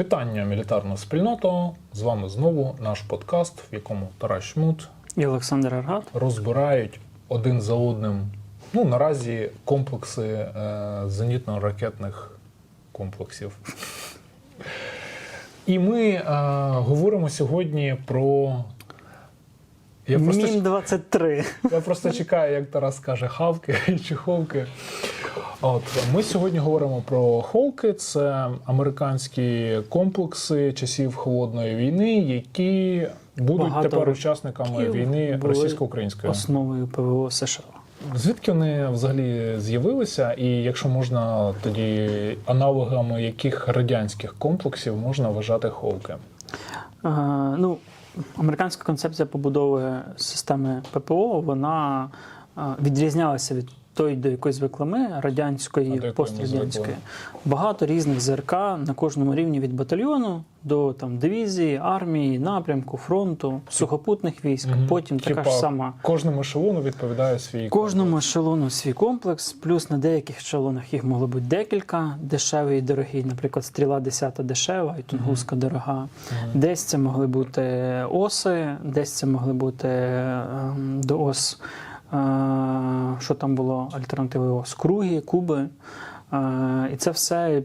Вітання, мілітарна спільнота. З вами знову наш подкаст, в якому Тарас Шмут І Олександр Аргат. розбирають один за одним. Ну, наразі комплекси е, зенітно-ракетних комплексів. І ми е, говоримо сьогодні про. Я просто, Мін 23. я просто чекаю, як Тарас каже, хавки чи ховки. От ми сьогодні говоримо про Холки. Це американські комплекси часів холодної війни, які будуть Багато тепер учасниками війни російсько-української. Основою ПВО США. Звідки вони взагалі з'явилися? І якщо можна, тоді аналогами яких радянських комплексів можна вважати Холки? Е, ну, американська концепція побудови системи ППО вона відрізнялася від тої, до якої звикли ми, А радянської, якої пострадянської. Багато різних ЗРК на кожному рівні від батальйону до там, дивізії, армії, напрямку, фронту, сухопутних військ. Мгм. Потім така ж сама. Кожному ешелону відповідає свій Кожному ешелону свій комплекс, плюс на деяких ешелонах їх могло бути декілька, дешевий і дорогий. Наприклад, стріла 10 дешева і тунгуска дорога. Мгм. Десь це могли бути оси, десь це могли бути ем, до ос. Що там було альтернативи ос? Круги, куби. І це все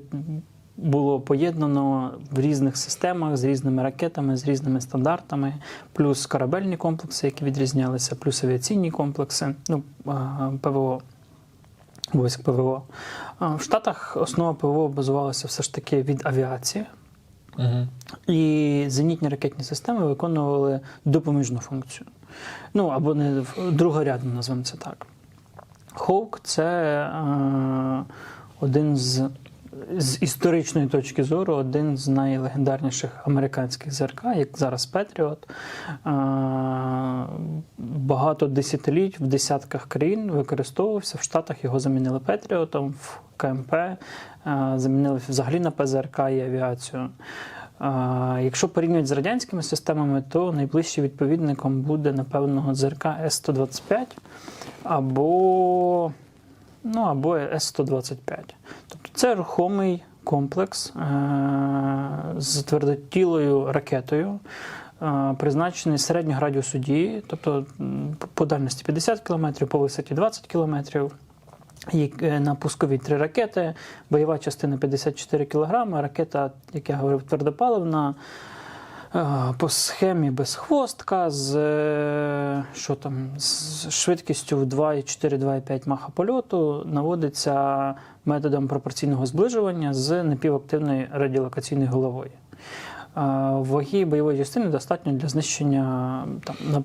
було поєднано в різних системах з різними ракетами, з різними стандартами, плюс корабельні комплекси, які відрізнялися, плюс авіаційні комплекси, ну, ПВО. Військ ПВО. В Штатах основа ПВО базувалася все ж таки від авіації. Угу. І зенітні ракетні системи виконували допоміжну функцію. Ну або не другорядну, назвемо це так. Хоук це е, один з, з історичної точки зору, один з найлегендарніших американських ЗРК, як зараз Петріот. Е, багато десятиліть в десятках країн використовувався. В Штатах його замінили Петріотом, в КМП, е, замінили взагалі на ПЗРК і авіацію. Якщо порівнювати з радянськими системами, то найближчим відповідником буде, напевно, ЗРК С-125 або, ну, або С-125. Тобто це рухомий комплекс е- з твердотілою ракетою, е, призначений середнього радіусу дії, тобто по дальності 50 км, по висоті 20 км. Е, на пускові три ракети, бойова частина 54 кг, ракета, як я говорив, твердопаливна. е, По схемі безхвостка з, е, що там, з швидкістю 2,4-2,5 маха польоту наводиться методом пропорційного зближування з напівактивною радіолокаційною головою. Ваги бойової частини достатньо для знищення там,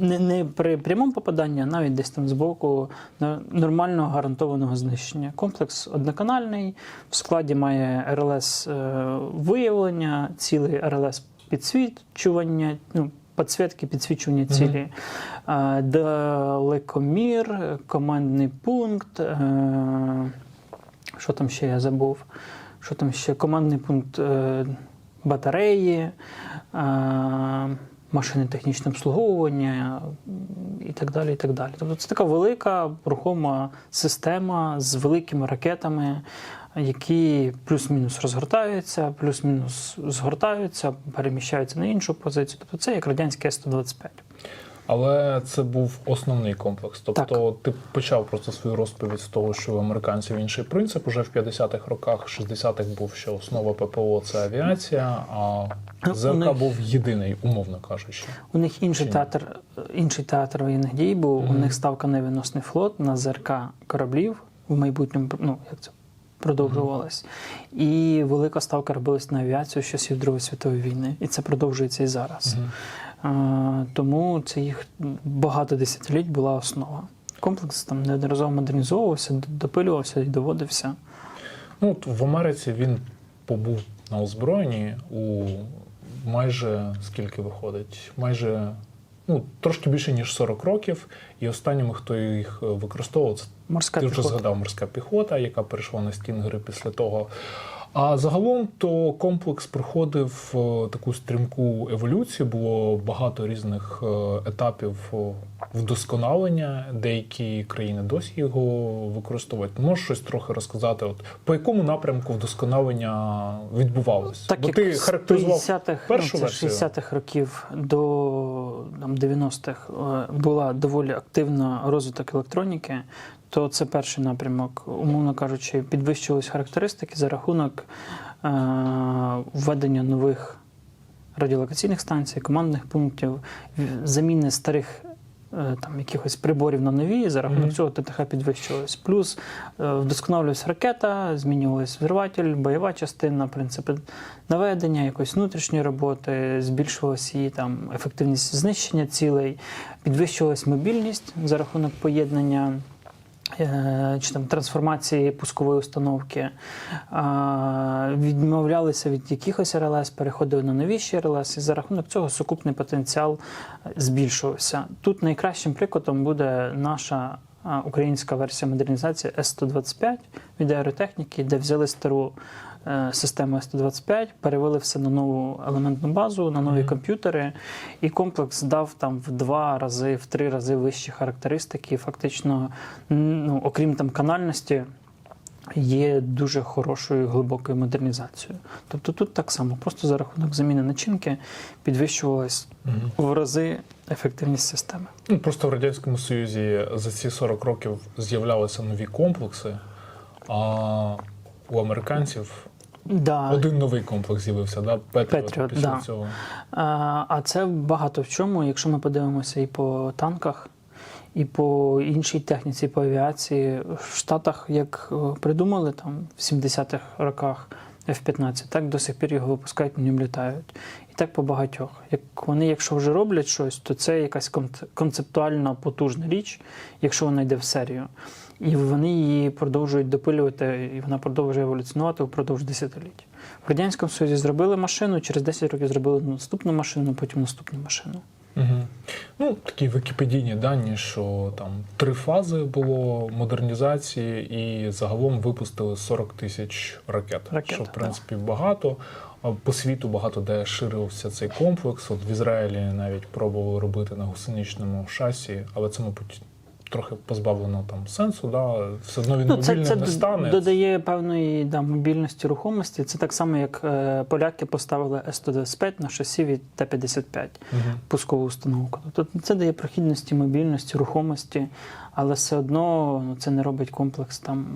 не, не при прямому попаданні, а навіть десь там збоку на нормального гарантованого знищення. Комплекс одноканальний, в складі має РЛС е, виявлення, цілий РЛС підсвічування, ну, підсвітки, підсвічування цілі, е, далекомір, командний пункт. е, Що там ще я забув? Що там ще? Командний пункт батареї. Машини технічне обслуговування і так далі. і так далі. Тобто це така велика рухома система з великими ракетами, які плюс-мінус розгортаються, плюс-мінус згортаються, переміщаються на іншу позицію. Тобто це як радянське С-125. Але це був основний комплекс. Тобто ти почав просто свою розповідь з того, що в американців інший принцип. Уже в 50-х роках, 60-х був, що основа ППО це авіація, а Ну, ЗРК них- був єдиний, умовно кажучи. У них інший Чи театр, інший театр воєнних дій, був у них ставка невиносний флот на ЗРК кораблів в майбутньому, ну як це продовжувалось. І велика ставка робилась на авіацію з часів Другої світової війни. І це продовжується і зараз. Мгм. А, тому це їх багато десятиліть була основа. Комплекс там неодноразово модернізовувався, допилювався і доводився. Ну, от в Америці він побув на озброєнні у майже скільки виходить? Майже ну, трошки більше, ніж 40 років. І останніми, хто їх е, використовував, це Морська ти вже піхота. згадав морська піхота, яка перейшла на стінгери після того. А загалом то комплекс проходив е, таку стрімку еволюцію. Було багато різних е, етапів е, вдосконалення. Деякі країни досі його використовують. Можеш щось трохи розказати? От по якому напрямку вдосконалення відбувалось? Так Бо як ти характеризував 50-х, першу ну, версію. 60-х років до там, 90-х е, була доволі активна розвиток електроніки, то це перший напрямок, умовно кажучи, підвищувались характеристики за рахунок е, введення нових радіолокаційних станцій, командних пунктів, заміни старих. е, Там якихось приборів на нові, за рахунок Мгм. цього ТТХ підвищувалось. Плюс е, ракета, змінювалась взриватель, бойова частина, принципи наведення, якоїсь внутрішньої роботи, збільшувалася її там ефективність знищення цілей, підвищувалась мобільність за рахунок поєднання. Е, Чи там трансформації пускової установки, відмовлялися від якихось РЛС, переходили на новіші РЛС, і за рахунок цього сукупний потенціал е, збільшувався. Тут найкращим прикладом буде наша українська версія модернізації С-125 від аеротехніки, де взяли стару е, систему С-125, перевели все на нову елементну базу, на нові Мгм. комп'ютери, і комплекс дав там в два рази, в три рази вищі характеристики. Фактично, ну, окрім там канальності, є дуже хорошою глибокою модернізацією. Тобто тут так само, просто за рахунок заміни начинки підвищувалась Мгм. в рази ефективність системи. Ну, просто в Радянському Союзі за ці 40 років з'являлися нові комплекси, а у американців Да. один новий комплекс з'явився, да? Петріот, Петріот, після да. цього. А а це багато в чому, якщо ми подивимося і по танках, і по іншій техніці, і по авіації. В Штатах, як е, придумали там в 70-х роках F-15, так до сих пір його випускають, на ньому літають. Так по багатьох. Як вони, якщо вже роблять щось, то це якась кон- концептуальна потужна річ, якщо вона йде в серію. І вони її продовжують допилювати, і вона продовжує еволюціонувати впродовж десятиліть. В Радянському Союзі зробили машину, через 10 років зробили наступну машину, потім наступну машину. Угу. Ну, такі вікіпедійні дані, що там три фази було модернізації, і загалом випустили 40 тисяч ракет. Ракет, що в да. принципі багато. По світу багато де ширився цей комплекс. От в Ізраїлі навіть пробували робити на гусеничному шасі, але це, мабуть, трохи позбавлено там сенсу. Да? Все одно він Ну, це, мобільним це не стане. додає певної да, мобільності рухомості. Це так само, як е, поляки поставили С-125 на шасі від Т-55 Мгм. пускову установку. Тобто це дає прохідності, мобільності, рухомості, але все одно ну, це не робить комплекс там.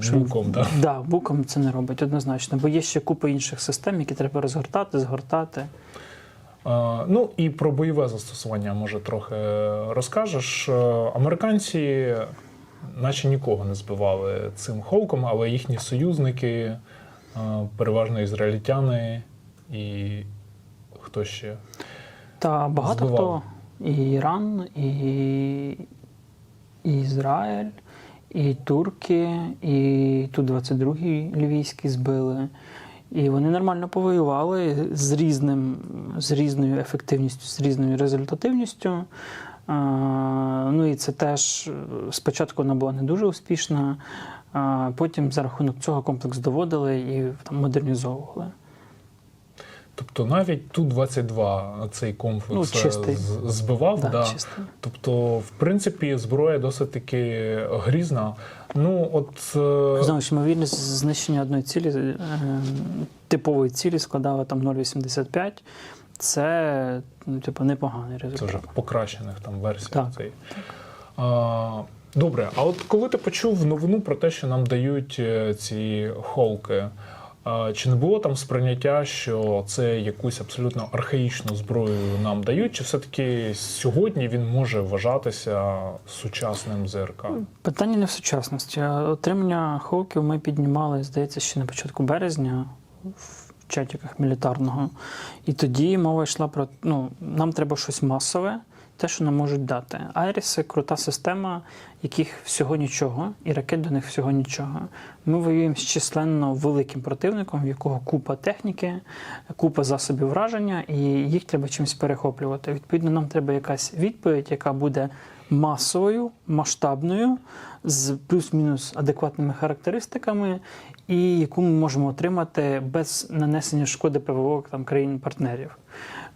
Що- Буком, да. Да, буком це не робить однозначно, бо є ще купа інших систем, які треба розгортати, згортати. Ну і про бойове застосування може трохи розкажеш. Е, Американці, наче нікого не збивали цим холком, але їхні союзники, е, переважно ізраїльтяни і хто ще? Та багато Збивали. хто і Іран, і, і Ізраїль, і турки, і ту 22-й лівійський збили. І вони нормально повоювали з різним, з різною ефективністю, з різною результативністю. Ну і це теж е, спочатку вона була не дуже успішна, потім за рахунок цього комплекс доводили і там модернізовували. Тобто навіть Ту-22 цей комплекс Ну, е, збивав. Да, Да. Тобто, в принципі, зброя досить таки грізна. Ну, от е, Знову ж ймовірність знищення одної цілі, е, типової цілі складала там 0,85. Це ну, типу, непоганий Це вже в покращених там версіях. Так, Цей. А, добре, а от коли ти почув новину про те, що нам дають ці холки, чи не було там сприйняття, що це якусь абсолютно архаїчну зброю нам дають, чи все-таки сьогодні він може вважатися сучасним ЗРК? Питання не в сучасності. Отримання ховків ми піднімали, здається, ще на початку березня в чатіках мілітарного. І тоді мова йшла про ну, нам треба щось масове, те, що нам можуть дати. Айріси крута система, яких всього нічого, і ракет до них всього нічого. Ми воюємо з численно великим противником, в якого купа техніки, купа засобів враження, і їх треба чимось перехоплювати. Відповідно, нам треба якась відповідь, яка буде масовою, масштабною, з плюс-мінус адекватними характеристиками, і яку ми можемо отримати без нанесення шкоди ПВО там, країн-партнерів.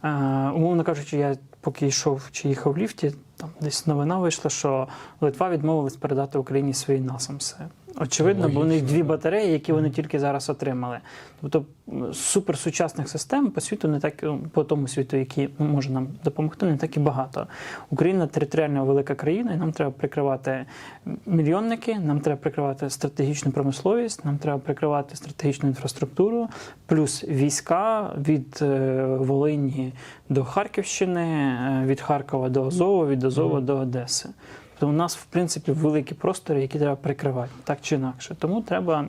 Е, умовно кажучи, я поки йшов чи їхав в ліфті, там десь новина вийшла, що Литва відмовилась передати Україні свої насамси. Очевидно, бо у них дві батареї, які вони тільки зараз отримали. Тобто суперсучасних систем по світу не так ну, по тому світу, який може нам допомогти, не так і багато. Україна територіально велика країна, і нам треба прикривати мільйонники, нам треба прикривати стратегічну промисловість, нам треба прикривати стратегічну інфраструктуру, плюс війська від е, Волині до Харківщини, е, від Харкова до Азова, від Азова до Одеси. Тобто у нас, в принципі, великі простори, які треба прикривати, так чи інакше. Тому треба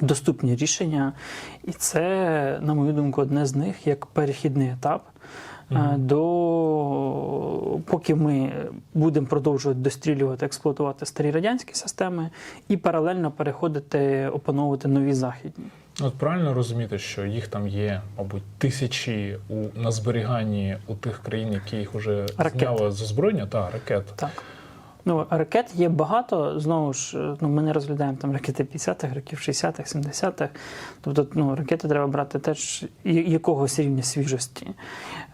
доступні рішення, і це, на мою думку, одне з них як перехідний етап. Мгм. До поки ми будемо продовжувати дострілювати, експлуатувати старі радянські системи і паралельно переходити, опановувати нові західні. От правильно розуміти, що їх там є, мабуть, тисячі у на зберіганні у тих країн, які їх вже Ракет. зняли з озброєння, та ракет. Так. Ну, ракет є багато. Знову ж, е, ну, ми не розглядаємо там ракети 50-х років, 60-х, 70-х. Тобто, ну, ракети треба брати теж якогось рівня свіжості.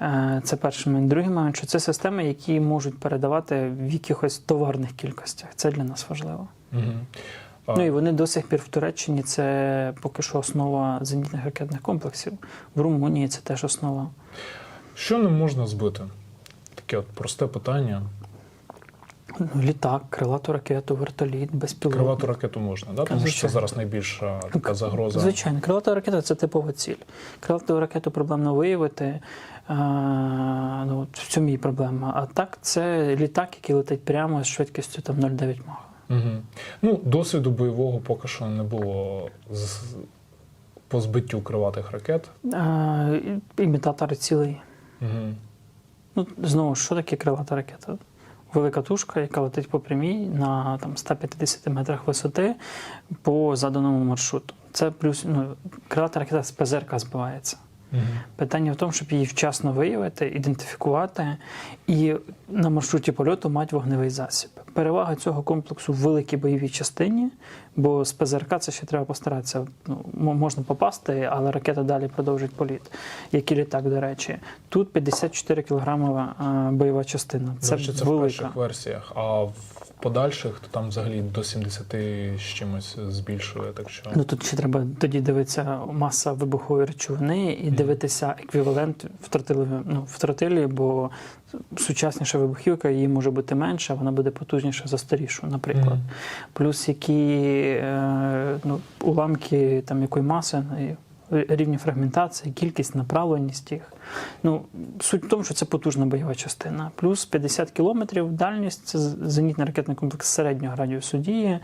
Е, Це перший момент. Другий момент, що це системи, які можуть передавати в якихось товарних кількостях. Це для нас важливо. Угу. Ну і вони до сих пір в Туреччині це поки що основа зенітних ракетних комплексів. В Румунії це теж основа. Що не можна збити? Таке от просте питання. Ну, Літак, крилату ракету, вертоліт, безпілотник. Кривату ракету можна, да? тому що це зараз найбільша така загроза. Звичайно, крилата ракета це типова ціль. Крилату ракету проблемно виявити. А, ну, в цьому її проблема. А так, це літак, який летить прямо з швидкістю там 0,9 мах. Угу. Ну, досвіду бойового поки що не було з... по збиттю криватих ракет. А, імітатори цілий. Угу. Ну, знову ж, що таке крилата ракета? Велика тушка, яка летить по прямій на там, 150 метрах висоти по заданому маршруту. Це плюс ну, крилата ракета з ПЗРК збивається. Угу. Питання в тому, щоб її вчасно виявити, ідентифікувати і на маршруті польоту мати вогневий засіб. Перевага цього комплексу в великій бойовій частині, бо з ПЗРК це ще треба постаратися. Ну, можна попасти, але ракета далі продовжить політ, як і літак, до речі. Тут 54 кілограмова бойова частина. Це, Це, речі, це в перших версіях, а в подальших то там взагалі до 70 з чимось збільшує. Так що Ну тут ще треба тоді дивитися маса вибухової речовини і. Дивитися еквівалент в тротилі, ну, в тротилі, бо сучасніша вибухівка її може бути менша, вона буде потужніша за старішу, наприклад. Мгм. Плюс які е, ну, уламки там якої маси, рівні фрагментації, кількість, направленість їх. Ну, суть в тому, що це потужна бойова частина. Плюс 50 кілометрів дальність це зенітний ракетний комплекс середнього радіусу дії.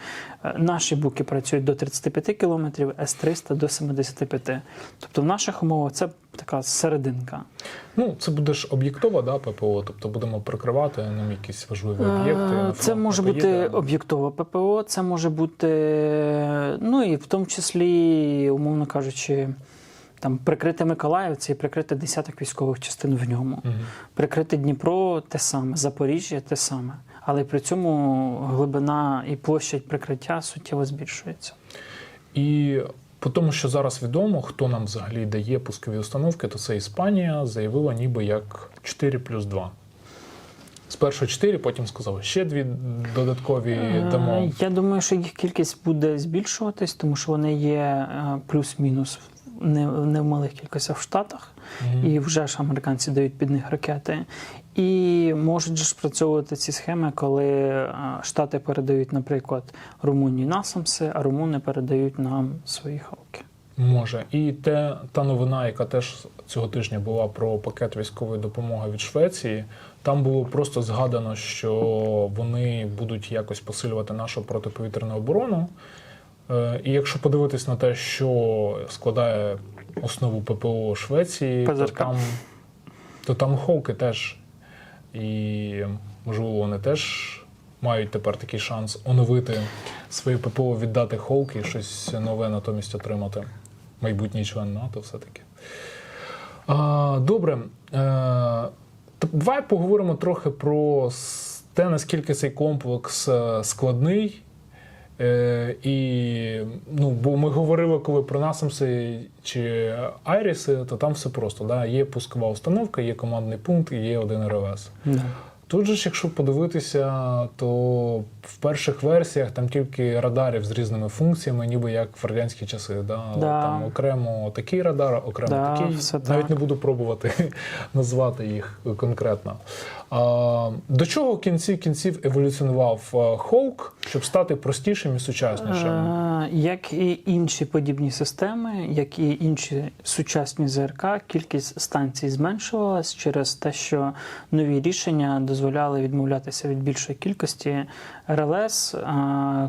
Е, Наші буки працюють до 35 кілометрів, С-300 до 75. Тобто в наших умовах це така серединка. Ну, це буде ж об'єктова, да, ППО, тобто будемо прикривати нам якісь важливі Е, об'єкти. Це може бути об'єктова ППО, це може бути, ну і в тому числі, умовно кажучи, там прикрити Миколаїв, це і прикрити десяток військових частин в ньому. Мгм. Прикрити Дніпро те саме, Запоріжжя те саме. Але при цьому глибина і площадь прикриття суттєво збільшується. І по тому, що зараз відомо, хто нам взагалі дає пускові установки, то це Іспанія заявила ніби як 4 плюс 2. Спершу 4, потім сказали ще дві додаткові Е, дамо. Я думаю, що їх кількість буде збільшуватись, тому що вони є е, плюс-мінус не, не в малих кількостях в Штатах, Мгм. і вже ж американці дають під них ракети. І можуть же ж спрацьовувати ці схеми, коли е, Штати передають, наприклад, Румунії насамси, а румуни передають нам свої хавки. Може. І те, та новина, яка теж цього тижня була про пакет військової допомоги від Швеції, там було просто згадано, що вони будуть якось посилювати нашу протиповітряну оборону. Е, І якщо подивитись на те, що складає основу ППО Швеції, то там, то там Хоуки теж і можливо вони теж мають тепер такий шанс оновити своє ППО, віддати Холк і щось нове натомість отримати. Майбутній член НАТО все-таки. А, добре. Е, т- давай поговоримо трохи про те, наскільки цей комплекс е, складний. Е, і, ну, бо ми говорили, коли про насамси чи Айріси, то там все просто. Да? Є пускова установка, є командний пункт і є один РЛС. Да. Тут же ж, якщо подивитися, то в перших версіях там тільки радарів з різними функціями, ніби як в радянські часи. Да? Да. Там окремо такий радар, окремо Да, такий. Навіть так. не буду пробувати назвати їх конкретно. До чого в кінці кінців еволюціонував е, Холк, щоб стати простішим і сучаснішим? Е, Як і інші подібні системи, як і інші сучасні ЗРК, кількість станцій зменшувалась через те, що нові рішення дозволяли відмовлятися від більшої кількості РЛС, е,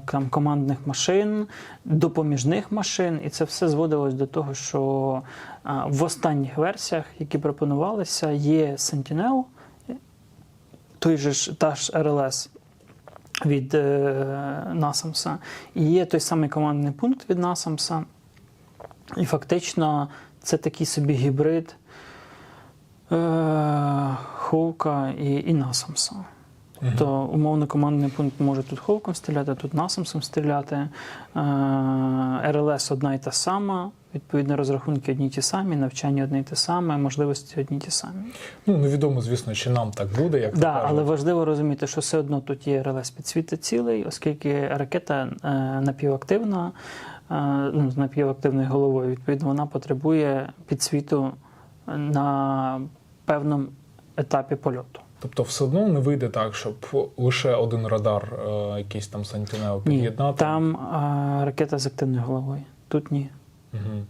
там, командних машин, допоміжних машин, і це все зводилось до того, що в останніх версіях, які пропонувалися, є Sentinel, той же ж та ж РЛС, від е, Насамса. І є той самий командний пункт від Насамса. І фактично це такий собі гібрид е, Хоука і, і Насамса. То умовно командний пункт може тут Хоуком стріляти, тут Насамсом стріляти. Е, РЛС одна і та сама, відповідно, розрахунки одні ті самі, навчання одне й те саме, можливості одні ті самі. Ну, невідомо, звісно, чи нам так буде, як Да, але важливо розуміти, що все одно тут є РЛС підсвіти цілий, оскільки ракета е, напівактивна, е, ну, з напівактивною головою, відповідно, вона потребує підсвіту на певному етапі польоту. Тобто, все одно не вийде так, щоб лише один радар, е, якийсь там Ні, під'єднати. там е, ракета з активною головою. Тут ні. Угу.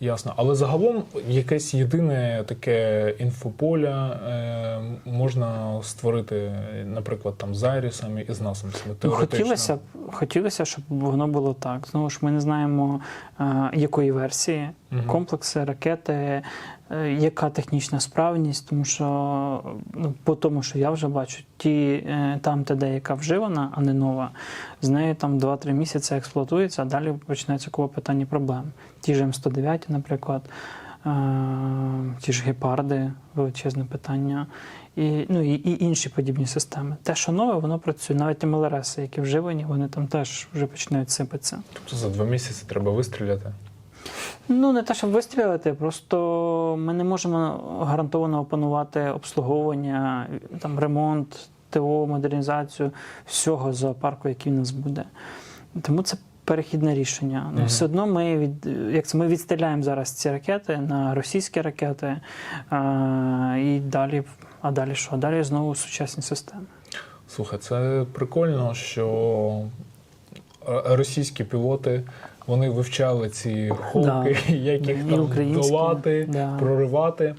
Ясно. Але загалом якесь єдине таке інфополя е, можна створити, наприклад, там з Айрісами і з насамсами. Ну, Теоретично. хотілося, б- хотілося, щоб воно було так. Знову ж ми не знаємо, е, якої версії. Комплекси, ракети, е, яка технічна справність, тому що ну, по тому, що я вже бачу, ті е, там ТД, яка вживана, а не нова, з нею там 2-3 місяці експлуатується, а далі починається купа питань і проблем. Ті ж М109, наприклад. е, Ті ж гепарди, величезне питання, і, ну, і, і інші подібні системи. Те, що нове, воно працює. Навіть МЛРС, які вживані, вони там теж вже починають сипатися. Тобто за два місяці треба вистріляти. Ну, не те, щоб вистрілити, просто ми не можемо гарантовано опанувати обслуговування, там, ремонт, ТО, модернізацію всього зоопарку, який в нас буде. Тому це перехідне рішення. Ну, Все одно ми від як це ми відстріляємо зараз ці ракети на російські ракети, а, і далі, а далі що? А далі знову сучасні системи. Слухай, це прикольно, що російські пілоти вони вивчали ці холки, як їх там долати, да. проривати.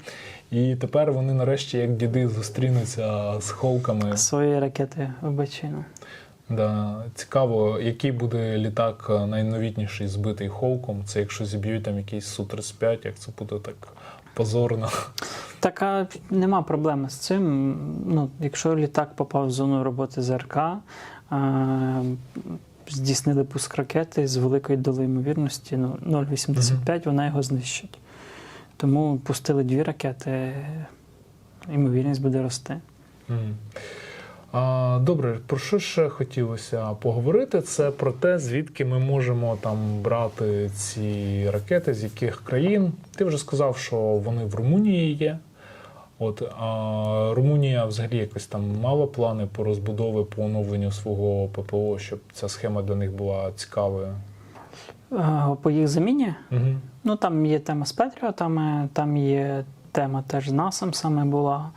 І тепер вони нарешті, як діди, зустрінуться з холками. Свої ракети вибачину. Да. Цікаво, який буде літак е, найновітніший збитий холком. Це якщо зіб'ють там якийсь Су-35, як це буде так позорно. Так а нема проблеми з цим. Ну, якщо літак попав в зону роботи ЗРК, е, здійснили пуск ракети з великою долею ймовірності, ну, 0,85, вона його знищить. Тому пустили дві ракети, ймовірність буде рости. Добре, про що ще хотілося поговорити? Це про те, звідки ми можемо там брати ці ракети, з яких країн. Ти вже сказав, що вони в Румунії є. От а Румунія взагалі якось там мала плани по розбудові, по оновленню свого ППО, щоб ця схема для них була цікавою. По їх заміні Угу. Ну, там є тема з Петріотами, там є тема теж з НАСом саме була.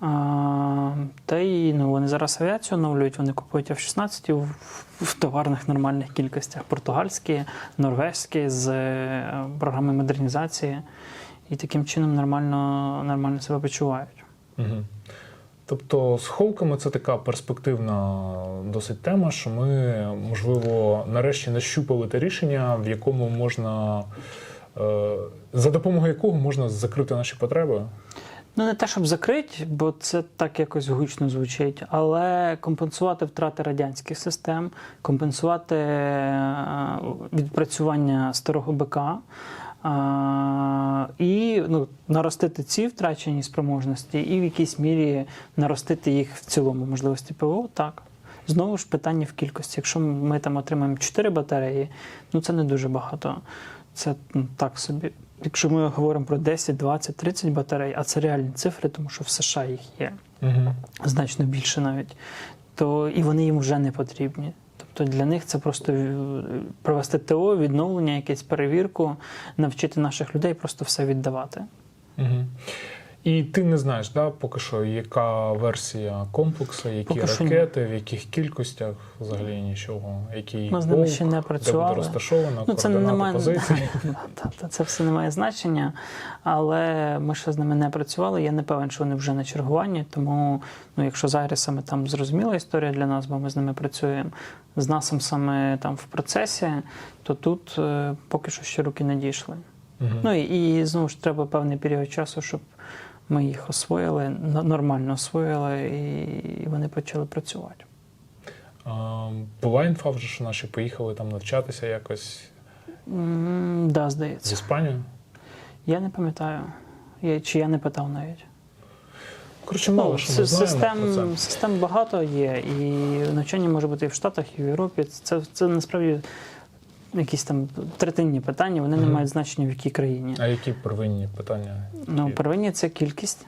А, та й ну, вони зараз авіацію оновлюють, вони купують F-16 в, в товарних нормальних кількостях. Португальські, норвезькі з е, програми модернізації. І таким чином нормально, нормально себе почувають. Угу. Тобто з холками це така перспективна досить тема, що ми, можливо, нарешті нащупали те рішення, в якому можна, е, за допомогою якого можна закрити наші потреби. Ну, не те, щоб закрити, бо це так якось гучно звучить, але компенсувати втрати радянських систем, компенсувати е, відпрацювання старого БК а, і ну, наростити ці втрачені спроможності, і в якійсь мірі наростити їх в цілому можливості ПВО, так. Знову ж питання в кількості. Якщо ми там отримаємо 4 батареї, ну це не дуже багато. Це ну, так собі. Якщо ми говоримо про 10, 20, 30 батарей, а це реальні цифри, тому що в США їх є Угу. значно більше навіть, то і вони їм вже не потрібні. Тобто для них це просто е, провести ТО, відновлення, якесь перевірку, навчити наших людей просто все віддавати. Угу. І ти не знаєш, да, поки що, яка версія комплексу, які Поки ракети, в яких кількостях, взагалі нічого, який Ми з ними ще не де працювали. буде розташовано, Ну, це не координати має та, це все не має значення, але ми ще з ними не працювали. Я не певен, що вони вже на чергуванні. Тому, ну, якщо з Айрисами там зрозуміла історія для нас, бо ми з ними працюємо, з насом саме там в процесі, то тут е, поки що ще руки не дійшли. Мгм. Ну і, і знову ж треба певний період часу, щоб ми їх освоїли, нормально освоїли, і, вони почали працювати. А, була інфа вже, що наші поїхали там навчатися якось М, Да, в здається. Іспанію. Я не пам'ятаю. Я, чи я не питав навіть. Коротше, мало Ну, що ми знаємо про систем, це. систем багато є, і навчання може бути і в Штатах, і в Європі. Це, це насправді якісь там третинні питання, вони не мають значення в якій країні. А які первинні питання? Ну, первинні це кількість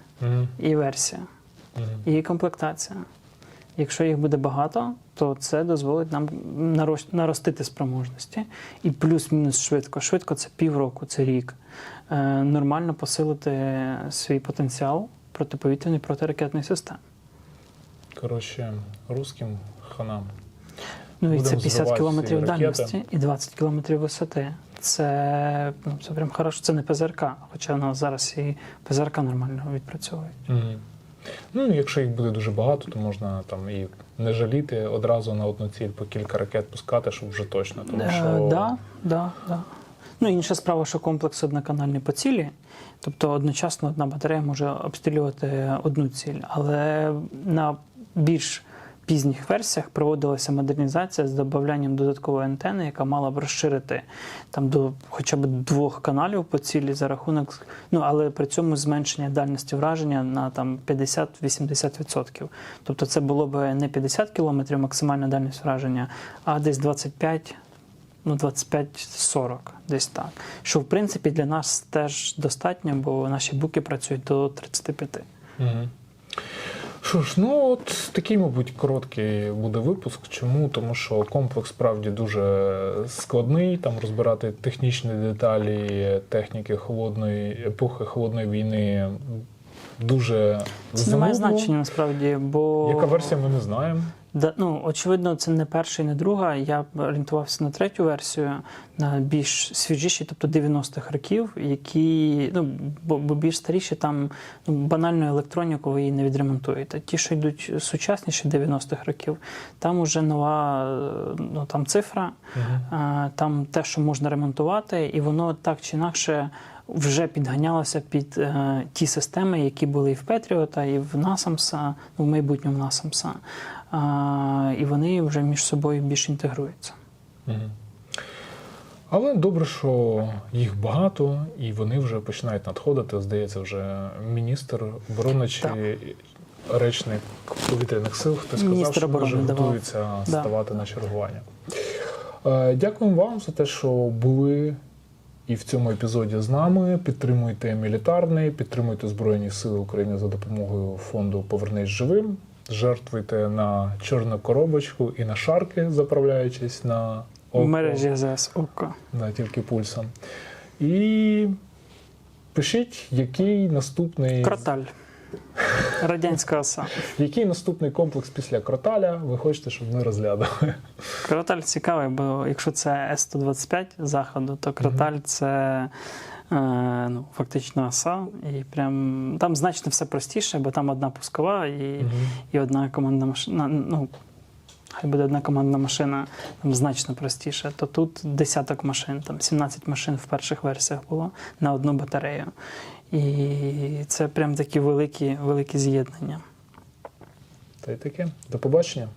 і версія, і комплектація. Якщо їх буде багато, то це дозволить нам наростити спроможності і плюс-мінус швидко. Швидко це півроку, це рік. Е, нормально посилити свій потенціал протиповітряної протиракетної системи. Коротше, русським ханам. Ну і це Будемо 50 кілометрів дальності і 20 кілометрів висоти. Це, ну, це прям хорошо. Це не ПЗРК, хоча у нас зараз і ПЗРК нормально відпрацьовують. Мгм. Ну, якщо їх буде дуже багато, то можна там і не жаліти одразу на одну ціль по кілька ракет пускати, щоб вже точно. Тому Е, що да, да, да. Ну, інша справа, що комплекс одноканальний по цілі, тобто одночасно одна батарея може обстрілювати одну ціль, але на більш пізніх версіях проводилася модернізація з додаванням додаткової антени, яка мала б розширити там до хоча б двох каналів по цілі за рахунок, ну але при цьому зменшення дальності враження на там 50-80%. Тобто це було б не 50 кілометрів максимальна дальність враження, а десь 25 ну, 25-40, десь так. Що в принципі для нас теж достатньо, бо наші буки працюють до 35. Мгм. Що ж, ну от такий, мабуть, короткий буде випуск. Чому? Тому що комплекс справді дуже складний. Там розбирати технічні деталі техніки холодної епохи холодної війни дуже Це не має значення насправді, бо Яка версія, ми не знаємо. Да, ну, очевидно, це не перша і не друга. Я б орієнтувався на третю версію, на більш свіжіші, тобто 90-х років, які ну, бо, бо більш старіші там ну, банальну електроніку ви її не відремонтуєте. Ті, що йдуть сучасніші 90-х років, там уже нова ну, там цифра, а, там те, що можна ремонтувати, і воно так чи інакше. Вже підганялося під е, ті системи, які були і в Петріота, і в Насамса, ну, в майбутньому Насамса. А, і вони вже між собою більш інтегруються. Але добре, що їх багато, і вони вже починають надходити. Здається, вже міністр оборони чи Так. речник повітряних сил, хтось сказав, Міністр що вже готуються Да. ставати на чергування. Е, Дякуємо вам за те, що були і в цьому епізоді з нами. Підтримуйте мілітарний, підтримуйте Збройні Сили України за допомогою фонду Повернись живим. Жертвуйте на чорну коробочку і на шарки, заправляючись на В око, мережі АЗС ОККО. на тільки пульсом. І пишіть, який наступний, Кроталь. Радянська оса. який наступний комплекс після кроталя ви хочете, щоб ми розглядали. Кроталь цікавий, бо якщо це С-125 заходу, то кроталь це е, ну, фактично оса. І прям там значно все простіше, бо там одна пускова і, і одна командна машина. Ну, хай буде одна командна машина, там значно простіше. То тут десяток машин, там 17 машин в перших версіях було на одну батарею. І це прям такі великі, великі з'єднання. Та й таке. До побачення.